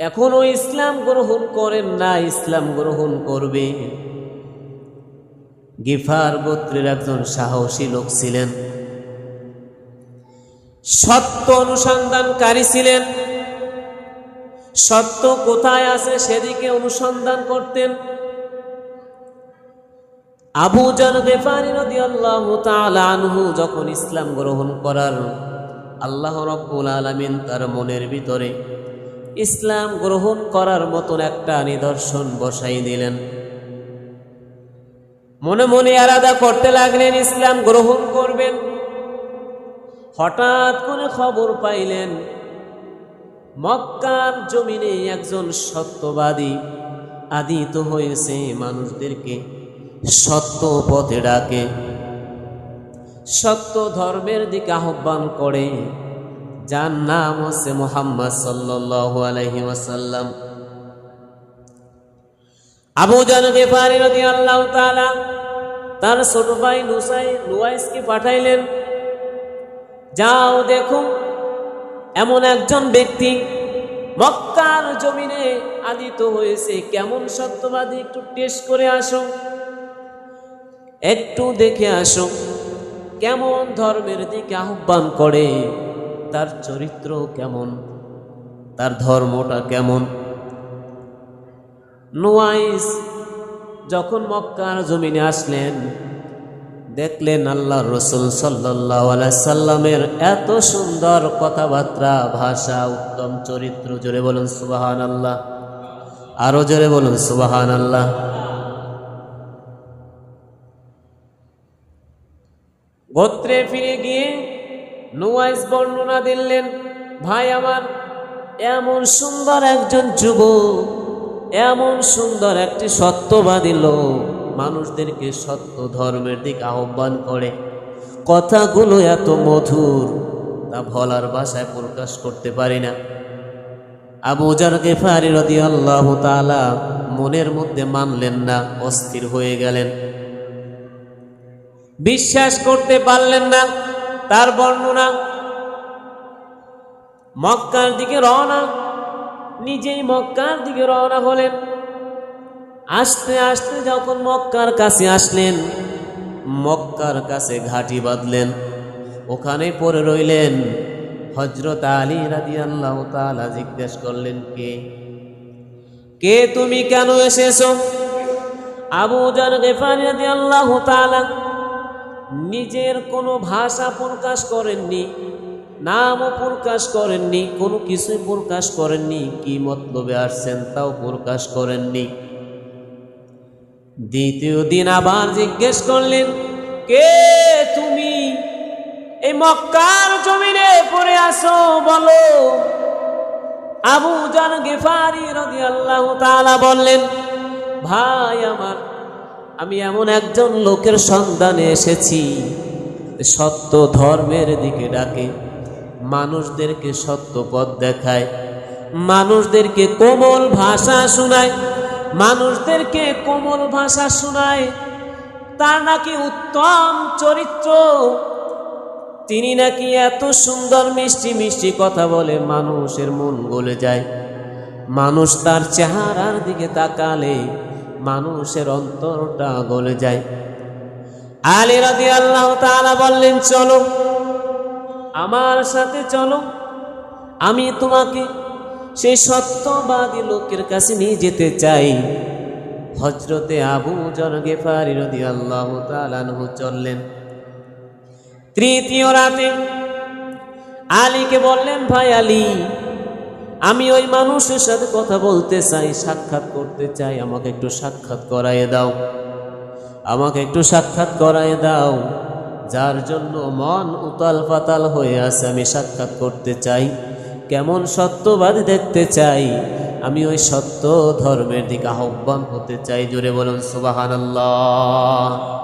এখনও ইসলাম গ্রহণ করেন না, ইসলাম গ্রহণ করবে। গিফার গোত্রের একজন সাহসী লোক ছিলেন। সত্য অনুসন্ধানকারী ছিলেন। সত্য কোথায় আছে সেদিকে অনুসন্ধান করতেন। আবু জান গেফারি রাদিয়াল্লাহু তাআলা আনহু যখন ইসলাম গ্রহণ করার আল্লাহ রব্বুল আলামিন তার মনের ভিতরে ইসলাম গ্রহণ করার মতন একটা নিদর্শন বসাই দিলেন। মনে মনে আলাদা করতে লাগলেন, ইসলাম গ্রহণ করবেন। হঠাৎ করে খবর পাইলেন, মক্কার জমিনে একজন সত্যবাদী আদিত হয়েছে মানুষদেরকে, সত্য পথে ডাকে, সত্য ধর্মের দিকে আহ্বান করে। যার নাম হচ্ছে মোহাম্মদ সাল্লাল্লাহু আলাইহি ওয়াসাল্লাম। আবু জান গেফারি রাদিয়াল্লাহু তাআলা তার ছোট ভাই নুসাই নুয়াইসকে পাঠাইলেন, যাও দেখো, এমন একজন ব্যক্তি মক্কার জমিনে আদিত হয়েছে। কেমন সত্যবাদী, একটু টেস্ট করে আসো, একটু দেখে আসো, কেমন ধর্মের দিকে আহ্বান করে। তার চরিত্র কেমন? তার ধর্মটা কেমন? নোয়াইস যখন মক্কার জমিনে আসলেন, দেখলেন আল্লাহ রসুল সাল্লাহ সাল্লামের এত সুন্দর কথাবার্তা, ভাষা, উত্তম চরিত্র, জোরে বলুন সুবাহান আল্লাহ আরও জোরে বলুন সুবাহান আল্লাহ গোত্রে ফিরে গিয়ে নুয়াইস বর্ণনা দিলেন, ভাই আমার, এমন সুন্দর একজন যুবক, এমন সুন্দর একটি সত্যবাদী লোক, মানুষদেরকে সত্য ধর্মের দিকে আহ্বান করে। কথাগুলো এত মধুর, তা ভলার ভাষায় প্রকাশ করতে পারি না। আবু জারকে ফারি রদি আল্লাহ তালা মনের মধ্যে মানলেন না, অস্থির হয়ে গেলেন। বিশ্বাস করতে পারলেন না তার বর্ণনা। মক্কার দিকে রওনা। নিজেই মক্কার দিকে রওনা হলেন। আস্তে আস্তে যখন মক্কার কাছে আসলেন, মক্কার কাছে ঘাটি বাঁধলেন। ওখানে পড়ে রইলেন। হজরত আলী রাজি আল্লাহ তালা জিজ্ঞেস করলেন, কে? কে তুমি কেন এসেছ? আবু জার গেফারি রাজি আল্লাহ তালা নিজের কোনো ভাষা প্রকাশ করেননি, নামও প্রকাশ করেননি, কোনো কিছুই প্রকাশ করেননি, কি মতলবে আসছেন তাও প্রকাশ করেননি। দ্বিতীয় দিন আবার জিজ্ঞেস করলেন, কে তুমি? এই মক্কার জমিনে পড়ে আসো বলো। আবু জান গেফারি রদি আল্লাহ তালা বললেন, ভাই আমার আমি এমন একজন লোকের সন্ধানে এসেছি সত্য ধর্মের দিকে ডাকে, মানুষদেরকে সত্য পথ দেখায়, মানুষদেরকে কোমল ভাষা শোনায়, মানুষদেরকে কোমল ভাষা শোনায়। তার নাকি উত্তম চরিত্র। তিনি নাকি এত সুন্দর, মিষ্টি মিষ্টি কথা বলে মানুষের মন গলে যায়। মানুষ তার চেহারার দিকে তাকালে মানুষের অন্তরটা গলে যায়। আলী রাদি আল্লাহ তাআলা বললেন, চলো, আমার সাথে চলো। আমি তোমাকে সেই সত্যবাদী লোকের কাছে নিয়ে যেতে চাই। হজরতে আবু জর গেফারি রদি আল্লাহ তালানহু চললেন। তৃতীয় রাতে আলীকে বললেন, ভাই আলী আমি ওই মানুষের সাথে কথা বলতে চাই, সাক্ষাৎ করতে চাই। আমাকে একটু সাক্ষাৎ করাইয়ে দাও। আমাকে একটু সাক্ষাৎ করাইয়ে দাও। যার জন্য মন উতাল পাতাল হয়ে আছে, আমি সাক্ষাৎ করতে চাই। কেমন সত্যবাদী দেখতে চাই। আমি ওই সত্য ধর্মের দিকে আহ্বান হতে চাই। জোরে বলুন সুবাহান আল্লাহ